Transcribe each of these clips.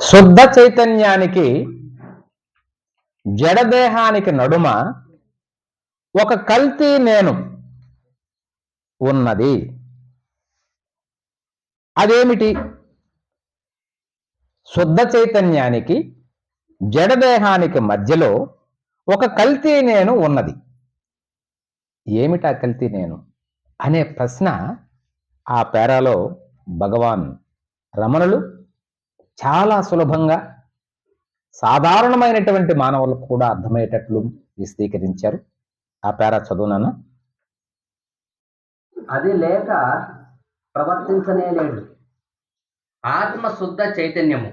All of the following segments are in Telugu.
శుద్ధ చైతన్యానికి జడదేహానికి నడుమ ఒక కల్తీ నేను ఉన్నది. అదేమిటి? శుద్ధ చైతన్యానికి జడదేహానికి మధ్యలో ఒక కల్తీ నేను ఉన్నది. ఏమిటా కల్తీ నేను? అనే ప్రశ్న ఆ పేరాలో భగవాన్ రమణులు చాలా సులభంగా సాధారణమైనటువంటి మానవులకు కూడా అర్థమయ్యేటట్లు విశదీకరించారు. ఆ పేరా చదువునాను అది లేక ప్రవర్తించనే లేడు ఆత్మ శుద్ధ చైతన్యము.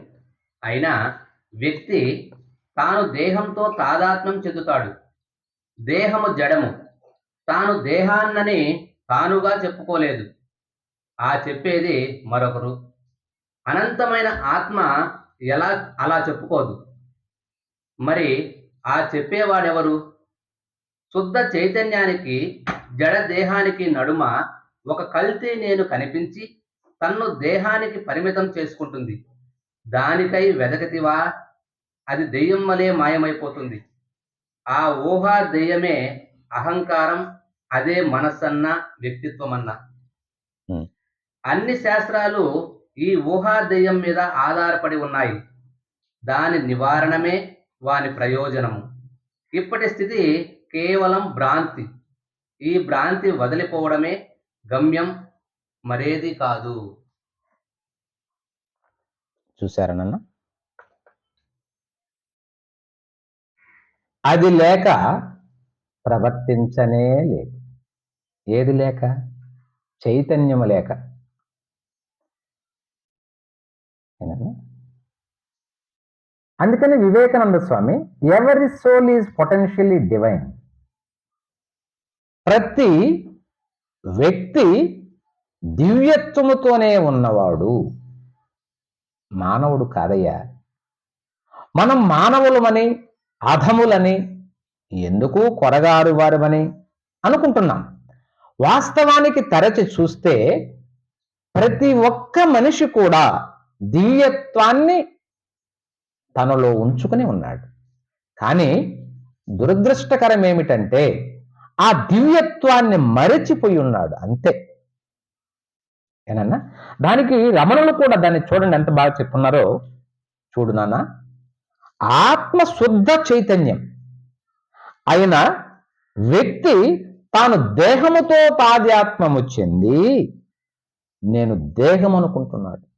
అయినా వ్యక్తి తాను దేహంతో తాదాత్మ్యం చెందుతాడు. దేహము జడము. తాను దేహాన్నని తానుగా చెప్పుకోలేదు. ఆ చెప్పేది మరొకరు. అనంతమైన ఆత్మ ఎలా అలా చెప్పుకోదు. మరి ఆ చెప్పేవాడెవరు? శుద్ధ చైతన్యానికి జడ దేహానికి నడుమ ఒక కల్తీ నేను కనిపించి తన్ను దేహానికి పరిమితం చేసుకుంటుంది. దానికై వెదకతివా? అది దెయ్యం వలె మాయమైపోతుంది. ఆ ఊహా దెయ్యమే అహంకారం అదే మనస్సన్న వ్యక్తిత్వమన్నా. అన్ని శాస్త్రాలు ఈ ఊహాదయం మీద ఆధారపడి ఉన్నాయి. దాని నివారణమే వాని ప్రయోజనము. ఇప్పటి స్థితి కేవలం భ్రాంతి. ఈ భ్రాంతి వదిలిపోవడమే గమ్యం మరేది కాదు. చూసారనన్న అది లేక ప్రవర్తించనే లేదు. ఏది లేక? చైతన్యము లేక ఏనన్నా? అందుకని వివేకానంద స్వామి ఎవరి సోల్ ఈజ్ పొటెన్షియలీ డివైన్ ప్రతి వ్యక్తి దివ్యత్వముతోనే ఉన్నవాడు. మానవుడు కాదయ్యా. మనం మానవులమని అధములని ఎందుకు కొరగారు వారమని అనుకుంటున్నాం. వాస్తవానికి తరచి చూస్తే ప్రతి ఒక్క మనిషి కూడా దివ్యత్వాన్ని తనలో ఉంచుకుని ఉన్నాడు. కానీ దురదృష్టకరం ఏమిటంటే ఆ దివ్యత్వాన్ని మరచిపోయి ఉన్నాడు అంతే. ఏనన్నా? దానికి రమణులు కూడా దాన్ని చూడండి ఎంత బాగా చెప్పున్నారో చూడు నాన్న. ఆత్మ శుద్ధ చైతన్యం. అయిన వ్యక్తి తాను దేహముతో పాద్యాత్మము చెంది నేను దేహం అనుకుంటున్నాడు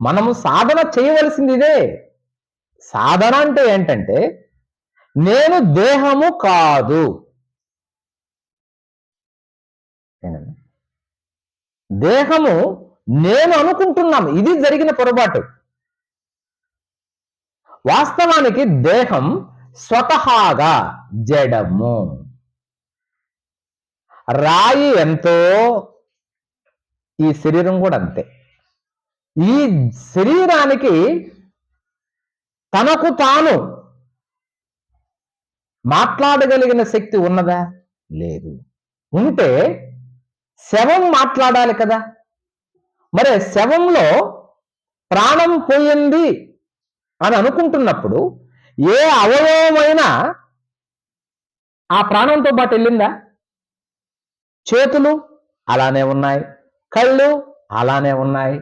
మనము సాధన చేయవలసింది ఇదే సాధన అంటే ఏంటంటే నేను దేహము కాదు. దేహము నేను అనుకుంటున్నాను ఇది జరిగిన పొరపాటు. వాస్తవానికి దేహం స్వతహాగా జడము. రాయి ఎంతో ఈ శరీరం కూడా అంతే. ఈ శరీరానికి తనకు తాను మాట్లాడగలిగిన శక్తి ఉన్నదా? లేదు. ఉంటే శవం మాట్లాడాలి కదా? మరి శవంలో ప్రాణం పోయింది అని అనుకుంటున్నప్పుడు ఏ అవయవమైనా ఆ ప్రాణంతో పాటు వెళ్ళిందా? చేతులు అలానే ఉన్నాయి కళ్ళు అలానే ఉన్నాయి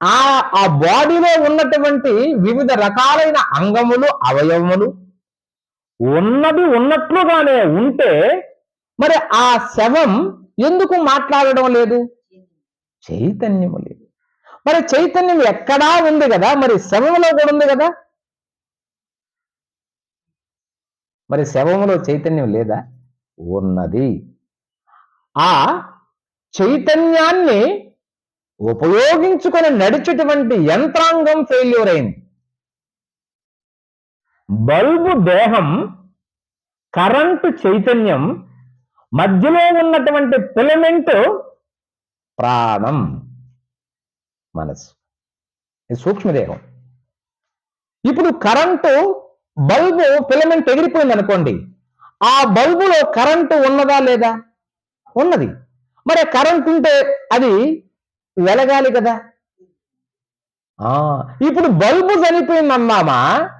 ఆ ఆ బాడీలో ఉన్నటువంటి వివిధ రకాలైన అంగములు అవయవములు ఉన్నది ఉన్నట్లుగానే ఉంటే మరి ఆ శవం ఎందుకు మాట్లాడడం లేదు? చైతన్యము లేదు. మరి చైతన్యం ఎక్కడా ఉంది కదా? మరి శవములో కూడా ఉంది కదా? మరి శవములో చైతన్యం లేదా? ఉన్నది. ఆ చైతన్యాన్ని ఉపయోగించుకొని నడిచేటువంటి యంత్రాంగం ఫెయిల్యూర్ అయింది. బల్బు దేహం కరెంటు చైతన్యం మధ్యలో ఉన్నటువంటి ఫిలమెంట్ ప్రాణం మనసు ఇది సూక్ష్మదేహం. ఇప్పుడు కరెంటు బల్బు ఫిలమెంట్ ఎగిరిపోయింది అనుకోండి. ఆ బల్బులో కరెంటు ఉన్నదా లేదా? ఉన్నది. మరి కరెంట్ ఉంటే అది వెలగాలి కదా. ఆ ఇప్పుడు బల్బు చనిపోయిందన్నామా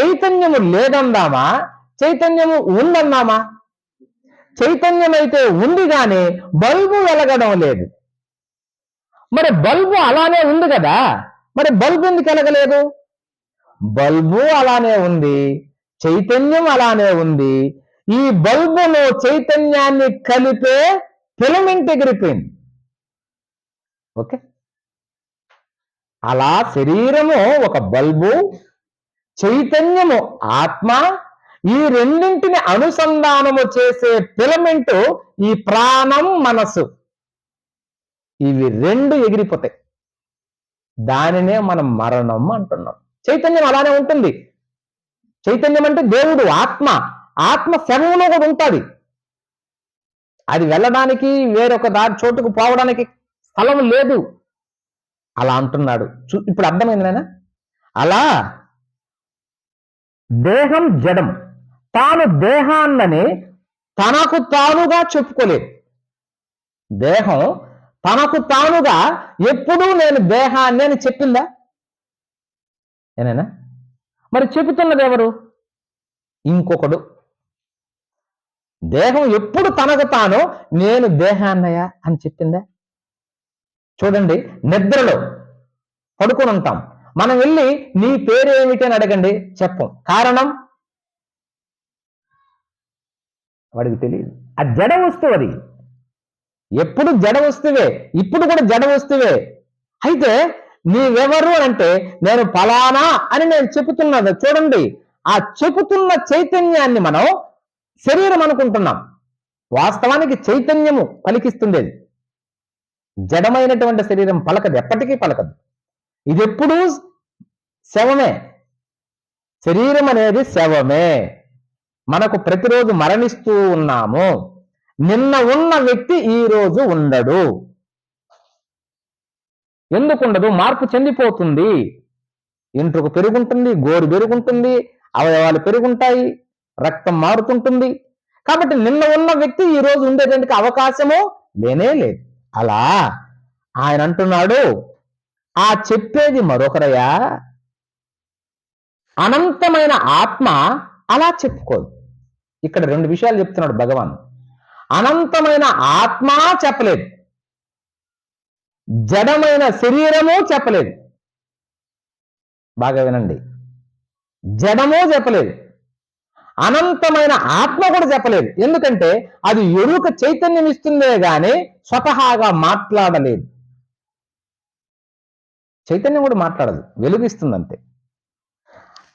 చైతన్యము లేదన్నామా? చైతన్యము ఉందన్నామా? చైతన్యం అయితే ఉంది కానీ బల్బు వెలగడం లేదు. మరి బల్బు అలానే ఉంది కదా. మరి బల్బు ఎందుకు వెలగలేదు? బల్బు అలానే ఉంది చైతన్యం అలానే ఉంది. ఈ బల్బులో చైతన్యాన్ని కలిపే ఫిలమెంట్ ఎగిరిపోయింది. ఓకే. అలా శరీరము ఒక బల్బు చైతన్యము ఆత్మ ఈ రెండింటిని అనుసంధానము చేసే ఫిలమెంట్ ఈ ప్రాణం మనసు ఇవి రెండు ఎగిరిపోతాయి. దానినే మనం మరణం అంటున్నాం. చైతన్యం అలానే ఉంటుంది. చైతన్యం అంటే దేవుడు ఆత్మ. ఆత్మ శవంలో కూడా ఉంటుంది. అది వెళ్ళడానికి వేరొక దారి చోటుకు పోవడానికి స్థలం లేదు. అలా అంటున్నాడు. చూ ఇప్పుడు అర్థమైంది నాయన? అలా దేహం జడం. తాను దేహాన్నని తనకు తానుగా చెప్పుకోలేదు. దేహం తనకు తానుగా ఎప్పుడూ నేను దేహాన్ని అని చెప్పిందా? ఏనైనా మరి చెబుతున్నది ఎవరు? ఇంకొకడు. దేహం ఎప్పుడు తనకు తాను నేను దేహాన్నయ్య అని చెప్పిందా? చూడండి నిద్రలో పడుకొని ఉంటాం. మనం వెళ్ళి నీ పేరు ఏమిటి అని అడగండి చెప్పం. కారణం? వాడికి తెలియదు ఆ జడ వస్తువు అది. ఎప్పుడు జడ వస్తువే ఇప్పుడు కూడా జడ వస్తువే. అయితే నీవెవరు అని అంటే నేను ఫలానా అని నేను చెబుతున్నాను చూడండి. ఆ చెబుతున్న చైతన్యాన్ని మనం శరీరం అనుకుంటున్నాం. వాస్తవానికి చైతన్యము పలికిస్తుండేది. జడమైనటువంటి శరీరం పలకదు ఎప్పటికీ పలకదు. ఇది ఎప్పుడూ శవమే. శరీరం అనేది శవమే. మనకు ప్రతిరోజు మరణిస్తూ ఉన్నాము. నిన్న ఉన్న వ్యక్తి ఈ రోజు ఉండడు. ఎందుకుండదు? మార్పు చెందిపోతుంది. ఇంట్రుకు పెరుగుంటుంది గోరు పెరుగుంటుంది అవయవాలు పెరుగుంటాయి రక్తం మారుతుంటుంది. కాబట్టి నిన్న ఉన్న వ్యక్తి ఈ రోజు ఉండేదానికి అవకాశము లేనే లేదు. అలా ఆయన అంటున్నాడు ఆ చెప్పేది మరొకరయ్యా అనంతమైన ఆత్మ అలా చెప్పుకోదు. ఇక్కడ రెండు విషయాలు చెప్తున్నాడు భగవాన్. అనంతమైన ఆత్మ చెప్పలేదు. జడమైన శరీరము చెప్పలేదు. బాగా వినండి. జడము చెప్పలేదు. అనంతమైన ఆత్మ కూడా చెప్పలేదు. ఎందుకంటే అది ఎరుక చైతన్యం ఇస్తుందే గాని స్వతహాగా మాట్లాడలేదు. చైతన్యం కూడా మాట్లాడదు. వెలుగిస్తుంది అంతే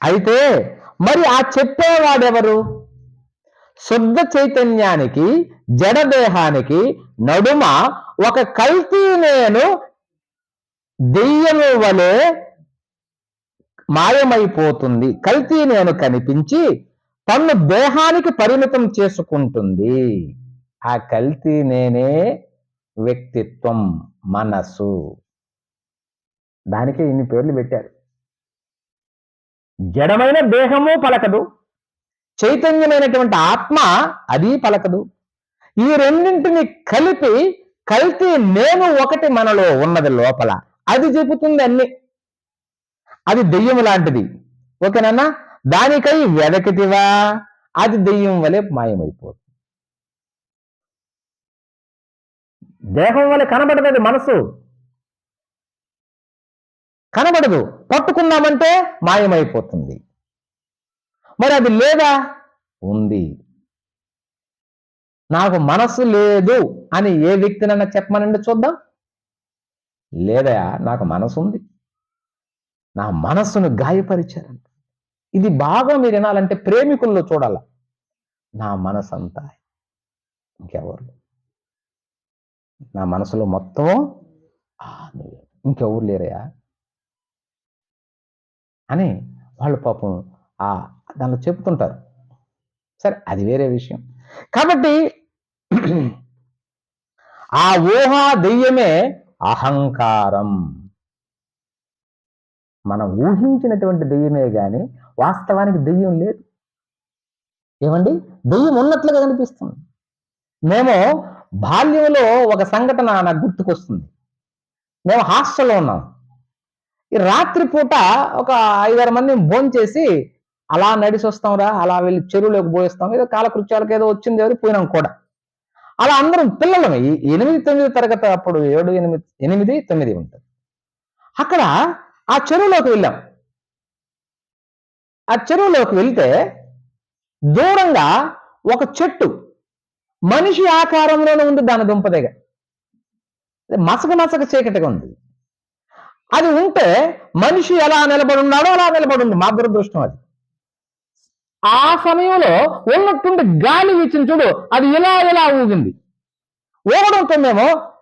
అయితే మరి ఆ చెప్పేవాడెవరు? శుద్ధ చైతన్యానికి జడదేహానికి నడుమ ఒక కల్తీ నేను దెయ్యము వలె మాయమైపోతుంది. కల్తీ నేను కనిపించి తన్ను దేహానికి పరిమితం చేసుకుంటుంది. ఆ కల్తీ నేనే వ్యక్తిత్వం మనసు. దానికే ఇన్ని పేర్లు పెట్టారు. జడమైన దేహము పలకదు. చైతన్యమైనటువంటి ఆత్మ అది పలకదు. ఈ రెండింటిని కలిపి కల్తీ నేను ఒకటి మనలో ఉన్నది లోపల. అది చెబుతుంది అన్ని. అది దెయ్యం లాంటిది. ఓకేనన్నా దానికై వెదకితివా అది దెయ్యం వలె మాయమైపోతుంది. దేహం వలె కనబడదు మనసు కనబడదు. పట్టుకున్నామంటే మాయమైపోతుంది. మరి అది లేదా? ఉంది. నాకు మనసు లేదు అని ఏ వ్యక్తినన్నా చెప్పమనండి చూద్దాం. లేదా? నాకు మనసు ఉంది నా మనస్సును గాయపరిచారంట. ఇది బాగా మీరు వినాలంటే ప్రేమికుల్లో చూడాల. నా మనసు అంతా ఇంకెవరు? నా మనసులో మొత్తం ఇంకెవరు లేరయా అని వాళ్ళు పాపం ఆ దానిలో చెప్తుంటారు సరే అది వేరే విషయం. కాబట్టి ఆ ఊహా దెయ్యమే అహంకారం. మనం ఊహించినటువంటి దెయ్యమే కానీ వాస్తవానికి దెయ్యం లేదు. ఏమండి? దెయ్యం ఉన్నట్లుగా కనిపిస్తుంది. మేము బాల్యంలో ఒక సంఘటన నాకు గుర్తుకొస్తుంది. మేము హాస్టల్లో ఉన్నాం. ఈ రాత్రిపూట ఒక ఐదారు మంది భోంచేసి అలా నడిచి వస్తాంరా అలా వెళ్ళి చెరువులోకి పోయిస్తాం. ఏదో కాలకృత్యాలకు ఏదో వచ్చింది ఎవరు? పోయినాం కూడా. అలా అందరం పిల్లలమే. ఎనిమిది తొమ్మిది తరగతి అప్పుడు ఏడు ఎనిమిది ఎనిమిది తొమ్మిది ఉంటుంది. అక్కడ ఆ చెరువులోకి వెళ్ళాం. ఆ చెరువులోకి వెళ్తే దూరంగా ఒక చెట్టు. మనిషి ఆకారంలోనే ఉంది దాని దుంపదగ. మసక మసక చీకటిగా ఉంది. అది ఉంటే మనిషి ఎలా నిలబడి ఉన్నాడో అలా నిలబడి ఉంది. మా దురదృష్టం అది. ఆ సమయంలో ఉన్నట్టుండి గాలి వీచిన చూడు అది ఇలా ఇలా ఊగింది. ఊగడంతో మేము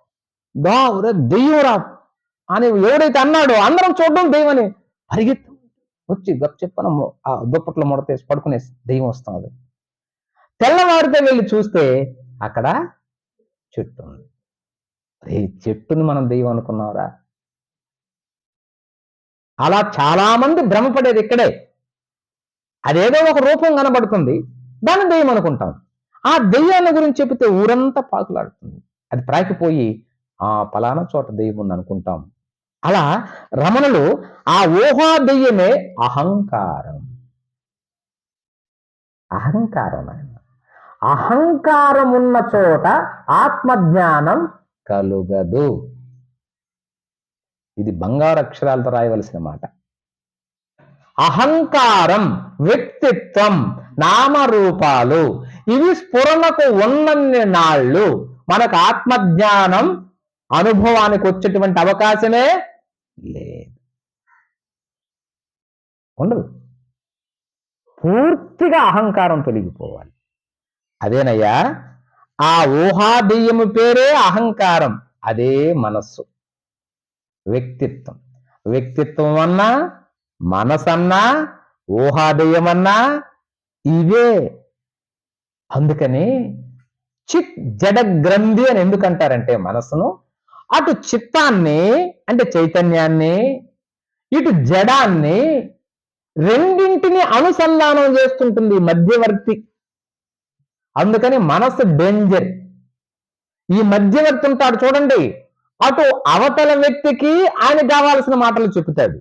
దావురే దెయ్యంరా అని ఎవడైతే అన్నాడో అందరం చూడడం దైవని పరిగెత్తం. పరిగెత్తు వచ్చి గప్ చెప్పన ఆ దుప్పట్లో ముడతేసి పడుకునే దెయ్యం వస్తుంది. తెల్లవారితే వెళ్ళి చూస్తే అక్కడ చెట్టు ఉంది. రే చెట్టుని మనం దెయ్యం అనుకున్నారా అలా చాలా మంది భ్రమపడేది ఇక్కడే. అదేదో ఒక రూపం కనబడుతుంది. దాన్ని దెయ్యం అనుకుంటాం. ఆ దెయ్యాన్ని గురించి చెబితే ఊరంతా పాకులాడుతుంది. అది ప్రాకిపోయి ఆ పలానా చోట దెయ్యం ఉంది అనుకుంటాం అలా రమణులు ఆ ఊహా దెయ్యమే అహంకారం. అహంకారం ఆయన అహంకారం ఉన్న చోట ఆత్మజ్ఞానం కలుగదు. ఇది బంగారు అక్షరాలతో రాయవలసిన మాట. అహంకారం వ్యక్తిత్వం నామరూపాలు ఇవి స్ఫురణకు ఉన్నన్ని నాళ్ళు మనకు ఆత్మజ్ఞానం అనుభవానికి వచ్చేటువంటి అవకాశమే లేదు. ఉండదు. పూర్తిగా అహంకారం తొలగిపోవాలి. అదేనయ్యా? ఆ ఊహాదేయము పేరే అహంకారం. అదే మనస్సు. వ్యక్తిత్వం. వ్యక్తిత్వం అన్నా మనసన్నా ఊహాదేయమన్నా ఇవే. అందుకని చిత్ జడ గ్రంథి అని ఎందుకంటారంటే మనసును అటు చిత్తాన్ని అంటే చైతన్యాన్ని ఇటు జడాన్ని రెండింటిని అనుసంధానం చేస్తుంటుంది మధ్యవర్తి. అందుకని మనసు డేంజర్. ఈ మధ్యవర్తి ఉంటాడు చూడండి అటు అవతల వ్యక్తికి ఆయన కావాల్సిన మాటలు చెప్తాడు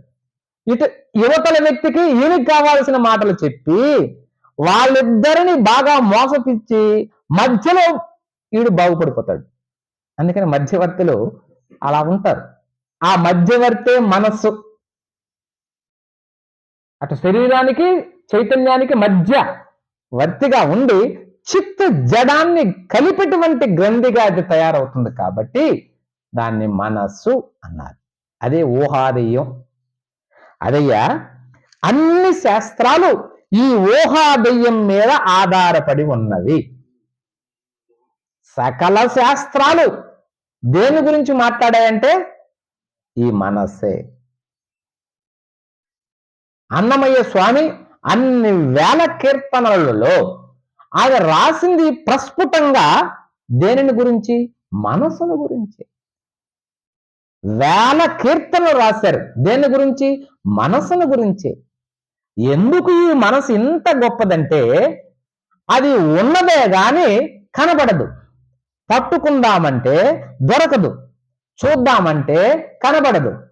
ఇటు యువతల వ్యక్తికి ఈయనకి కావాల్సిన మాటలు చెప్పి వాళ్ళిద్దరిని బాగా మోసపిచ్చి మధ్యలో ఈడు బాగుపడిపోతాడు. అందుకని మధ్యవర్తులు అలా ఉంటారు. ఆ మధ్యవర్తే మనస్సు. అటు శరీరానికి చైతన్యానికి మధ్య వర్తిగా ఉండి చిత్త జడాన్ని కలిపేటువంటి గ్రంథిగా అది తయారవుతుంది కాబట్టి దాన్ని మనస్సు అన్నారు. అదే ఊహాదేయం. అదయ్యా అన్ని శాస్త్రాలు ఈ ఊహాదయ్యం మీద ఆధారపడి ఉన్నవి. సకల శాస్త్రాలు దేని గురించి మాట్లాడాయంటే ఈ మనస్సే. అన్నమయ్య స్వామి అన్ని వేల కీర్తనలలో ఆయన రాసింది ప్రస్ఫుటంగా దేనిని గురించి? మనసును గురించి. వేల కీర్తనలు రాశారు. దేని గురించి? మనసును గురించి. ఎందుకు ఈ మనసు ఇంత గొప్పదంటే అది ఉన్నదే గాని కనబడదు. పట్టుకుందామంటే దొరకదు. చూద్దామంటే కనబడదు.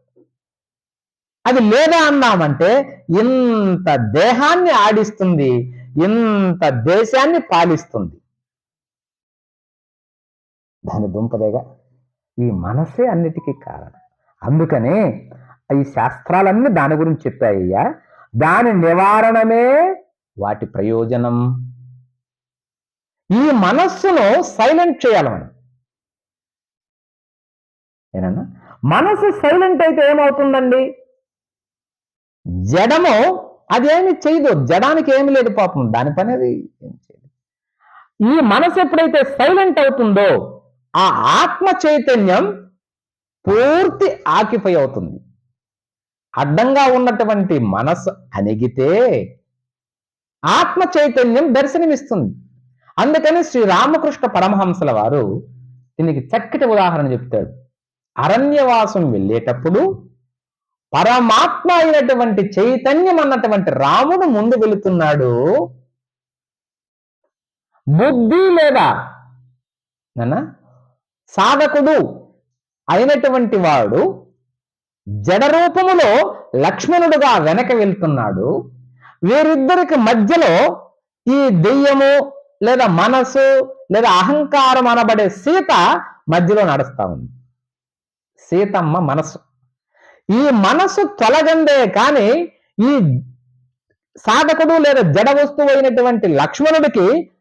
అది లేదా అన్నామంటే ఇంత దేహాన్ని ఆడిస్తుంది ఇంత దేశాన్ని పాలిస్తుంది. దాని దుంపదేగా ఈ మనసే అన్నిటికీ కారణం. అందుకనే ఈ శాస్త్రాలన్నీ దాని గురించి చెప్పాయ్యా. దాని నివారణమే వాటి ప్రయోజనం. ఈ మనస్సును సైలెంట్ చేయాలి మనం ఏనన్నా? మనసు సైలెంట్ అయితే ఏమవుతుందండి? జడము అదేమి చేయదు. జడానికి ఏమి లేదు పాపం. దాని పని అది ఏం చేయదు. ఈ మనసు ఎప్పుడైతే సైలెంట్ అవుతుందో ఆ ఆత్మ చైతన్యం పూర్తి ఆకిపై అవుతుంది. అడ్డంగా ఉన్నటువంటి మనసు అణిగితే ఆత్మ చైతన్యం దర్శనమిస్తుంది. అందుకని శ్రీ రామకృష్ణ పరమహంసల వారు దీనికి చక్కటి ఉదాహరణ చెప్తాడు అరణ్యవాసం వెళ్ళేటప్పుడు పరమాత్మ అయినటువంటి చైతన్యం అన్నటువంటి రాముడు ముందు వెళుతున్నాడు. బుద్ధి లేదా? నాన్న సాధకుడు అయినటువంటి వాడు జడ రూపములో లక్ష్మణుడుగా వెనక వెళ్తున్నాడు. వీరిద్దరికి మధ్యలో ఈ దెయ్యము లేదా మనసు లేదా అహంకారం అనబడే సీత మధ్యలో నడుస్తా ఉంది. సీతమ్మ మనసు. ఈ మనసు తొలగందే కానీ ఈ సాధకుడు లేదా జడ వస్తువు అయినటువంటి లక్ష్మణుడికి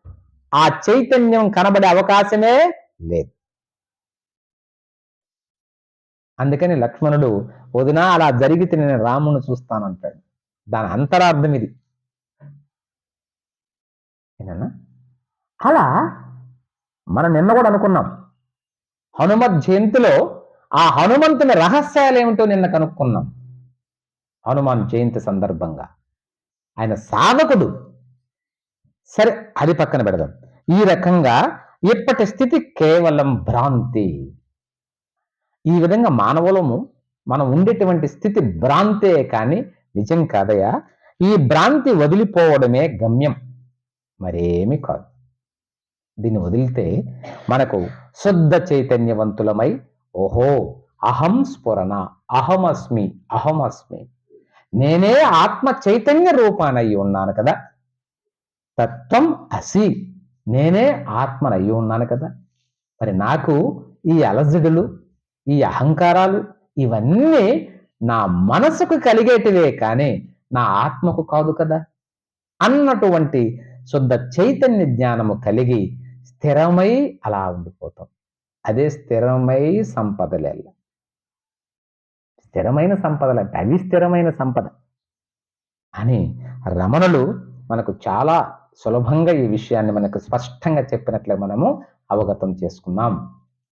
ఆ చైతన్యం కనబడే అవకాశమే లేదు. అందుకని లక్ష్మణుడు వదినా అలా జరిగితే నేను రాముని చూస్తానంటాడు. దాని అంతరార్థం ఇది. ఏనన్నా? అలా మనం నిన్న కూడా అనుకున్నాం. హనుమత్ జయంతిలో ఆ హనుమంతుని రహస్యాలు ఏమిటో నిన్న కనుక్కున్నాం. హనుమాన్ జయంతి సందర్భంగా. ఆయన సాధకుడు. సరే అది పక్కన పెడదాం. ఈ రకంగా ఇప్పటి స్థితి కేవలం భ్రాంతి. ఈ విధంగా మానవులము మనం ఉండేటువంటి స్థితి భ్రాంతే కానీ నిజం కాదయా? ఈ భ్రాంతి వదిలిపోవడమే గమ్యం. మరేమి కాదు. దీన్ని వదిలితే మనకు శుద్ధ చైతన్యవంతులమై ఓహో అహం స్ఫురణ అహమస్మి అహమస్మి. నేనే ఆత్మ చైతన్య రూపానయ్యి ఉన్నాను కదా. తత్వం అసి నేనే ఆత్మనయ్యి ఉన్నాను కదా. మరి నాకు ఈ అలజడులు ఈ అహంకారాలు ఇవన్నీ నా మనసుకు కలిగేటివే కానీ నా ఆత్మకు కాదు కదా. అన్నటువంటి శుద్ధ చైతన్య జ్ఞానము కలిగి స్థిరమై అలా ఉండిపోతాం. అదే స్థిరమై సంపదలెల్ల స్థిరమైన సంపదలు అంటే అవి స్థిరమైన సంపద. అని రమణులు మనకు చాలా సులభంగా ఈ విషయాన్ని మనకు స్పష్టంగా చెప్పినట్లే మనము అవగతం చేసుకున్నాం.